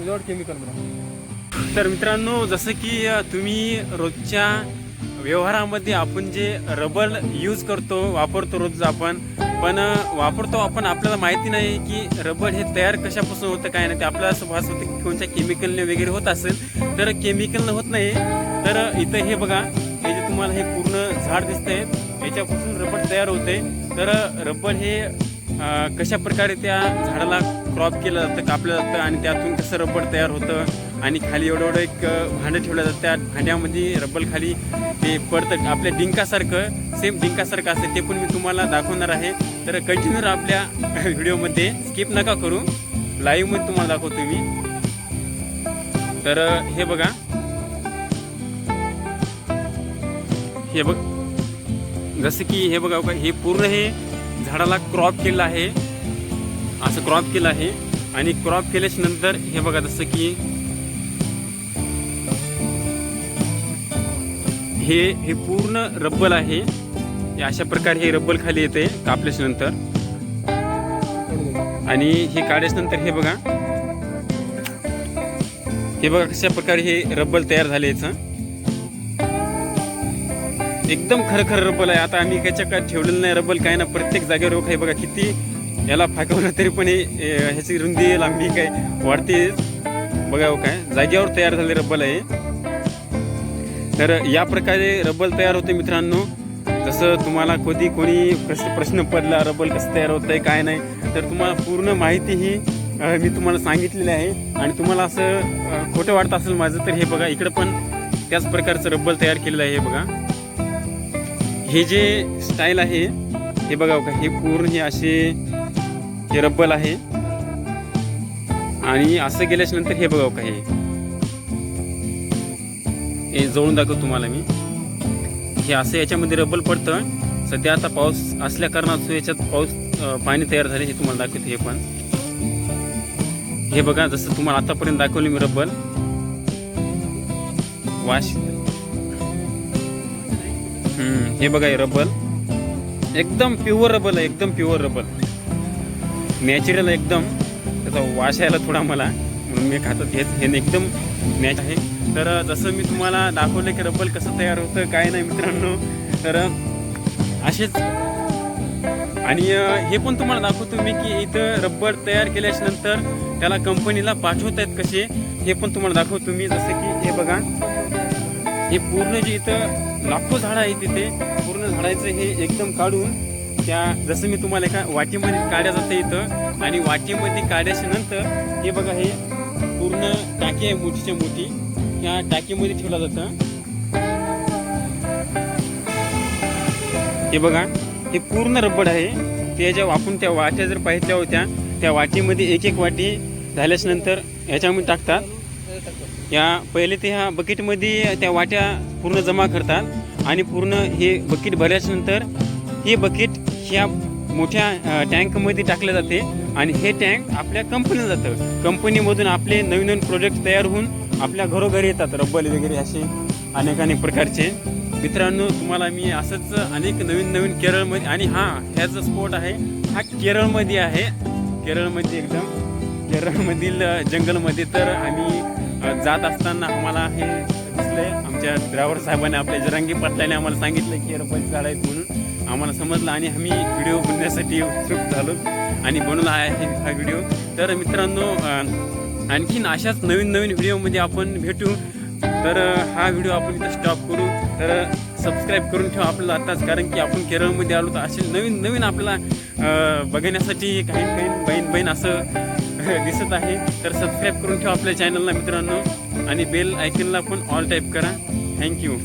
Without chemical तर मित्रांनो जसं की तुम्ही रोजच्या व्यवहारामध्ये आपण जे रबर यूज करतो वापरतो रोज आपण पण वापरतो आपण आपल्याला माहिती नाही की रबर हे तयार कशापासून होतं काय नाही ते आपल्याला असं भास होतं की कोणत्या केमिकलने वगैरे होत असेल. तर केमिकलनं होत नाही. तर इथं हे बघा हे जे तुम्हाला हे पूर्ण झाड दिसतंय याच्यापासून रबर तयार होते तर रबर हे कशा प्रकारे त्या झाडाला क्रॉप केलं जातं कापलं जातं आणि त्यातून कसं रबर तयार होतं. आणि खाली एवढं एवढं एक भांडं ठेवलं जातं. त्या भांड्यामध्ये रबर खाली ते पडतं. आपल्या डिंकासारखं सेम डिंकासारखं असतं. ते पण मी तुम्हाला दाखवणार आहे. तर कंटिन्यू आपल्या व्हिडिओमध्ये स्किप नका करू. लाईव्हमध्ये तुम्हाला दाखवतो मी. तर हे बघा. हे बघ. जसं की हे बघा, हे पूर्ण हे झाडाला क्रॉप केलं आहे. असं क्रॉप केलं आहे. आणि क्रॉप केल्याच्यानंतर हे बघा जसं की हे हे पूर्ण रब्बल आहे. हे अशा प्रकारे हे रब्बल खाली येते कापल्याच्या नंतर आणि हे काढल्याच्या नंतर हे बघा. हे बघा कशा प्रकारे हे रब्बल तयार झाले याचं. एकदम खरखर रब्बल आहे. आता आम्ही त्याच्या काय ठेवलेलं नाही रब्बल काय ना प्रत्येक जागेवर रोख आहे बघा किती याला फाकवलं तरी पण ह्याची रुंदी लांबी काय वाढते. बघा काय. जागेवर तयार झाले रब्बल आहे. तर या प्रकारे रब्बल तयार होते मित्रांनो. जसं तुम्हाला कधी कोणी कसं प्रश्न पडला रब्बल कसं तयार होतंय काय नाही तर तुम्हाला पूर्ण माहिती ही मी तुम्हाला सांगितलेली आहे. आणि तुम्हाला असं खोटं वाटत असेल माझं तर हे बघा इकडं पण त्याच प्रकारचं रब्बल तयार केलेलं आहे हे बघा. हे जे स्टाईल आहे हे बघा बघा हे पूर्ण हे असे हे रब्बल आहे. आणि असं गेल्याच्यानंतर हे बघा हो काही. हे जवळून दाखवतो तुम्हाला मी. हे असं याच्यामध्ये रब्बल पडतं. सध्या आता पाऊस असल्या कारणास्तव याच्यात पाऊस पाणी तयार झाले हे तुम्हाला दाखवतो हे पण. हे बघा जसं तुम्हाला आतापर्यंत दाखवले मी रब्बल. वाश. हे बघा हे रब्बल. एकदम प्युअर रबल आहे एकदम प्युअर रबल नॅचरल एकदम. त्याचा वास यायला थोडा मला. म्हणून मी खातात हेच हे एकदम मॅच आहे. तर जसं मी तुम्हाला दाखवलं की रब्बल कसं तयार होतं काय नाही मित्रांनो. तर असेच. आणि हे पण तुम्हाला दाखवतो मी की इथं रब्बर तयार केल्याच्यानंतर त्याला कंपनीला पाठवत आहेत कसे हे पण तुम्हाला दाखवतो मी. जसं की हे बघा. हे पूर्ण जे इथं लाखो झाडं आहेत तिथे पूर्ण झाडाचं हे एकदम काढून त्या जसं मी तुम्हाला एका वाटीमध्ये काढ्या जातं इथं आणि वाटीमध्ये काढ्याच्या नंतर हे बघा हे पूर्ण टाकी आहे मोठीच्या मोठी. त्या टाकीमध्ये ठेवलं जातं. हे बघा हे पूर्ण रबड आहे. ते ज्या आपण त्या वाट्या जर पाहिल्या होत्या त्या वाटीमध्ये एक एक वाटी झाल्याच्यानंतर ह्याच्यामध्ये टाकतात. या पहिले ते ह्या बकेटमध्ये त्या वाट्या पूर्ण जमा करतात आणि पूर्ण हे बकेट भरल्याच्या नंतर हे बकेट ह्या मोठ्या टँकमध्ये टाकलं जाते आणि हे टँक आपल्या कंपनीला जातं. कंपनीमधून आपले नवीन नवीन प्रोडक्ट तयार होऊन आपल्या घरोघरी येतात. रब्बल वगैरे असे अनेक अनेक प्रकारचे. मित्रांनो तुम्हाला मी असंच अनेक नवीन नवीन केरळमध्ये आणि हा ह्याचा स्पॉट आहे. हा केरळमध्ये आहे. केरळमध्ये एकदम. केरळमधील जंगलमध्ये तर आम्ही जात असताना आम्हाला हे दिसलंय. आमच्या ड्रायव्हर साहेबांनी आपल्या जरांगी पाटलाने आम्हाला सांगितलं की रब्बल झाड आहेत म्हणून. आम्हाला समजलं आणि आम्ही व्हिडिओ बनण्यासाठी उत्सुक झालो आणि बनवला आहे हा व्हिडिओ. तर मित्रांनो आणखीन अशाच नवीन नवीन व्हिडिओमध्ये आपण भेटू. तर हा व्हिडिओ आपण इथं स्टॉप करू. तर सबस्क्राईब करून ठेवा आपल्याला आत्ताच कारण की आपण केरळमध्ये आलो तर असे नवीन नवीन आपल्याला बघण्यासाठी काही काही बहीण बहीण असं दिसत आहे. तर सबस्क्राईब करून ठेवा आपल्या चॅनलला मित्रांनो. आणि बेल आयकनला पण ऑल टाईप करा. थँक्यू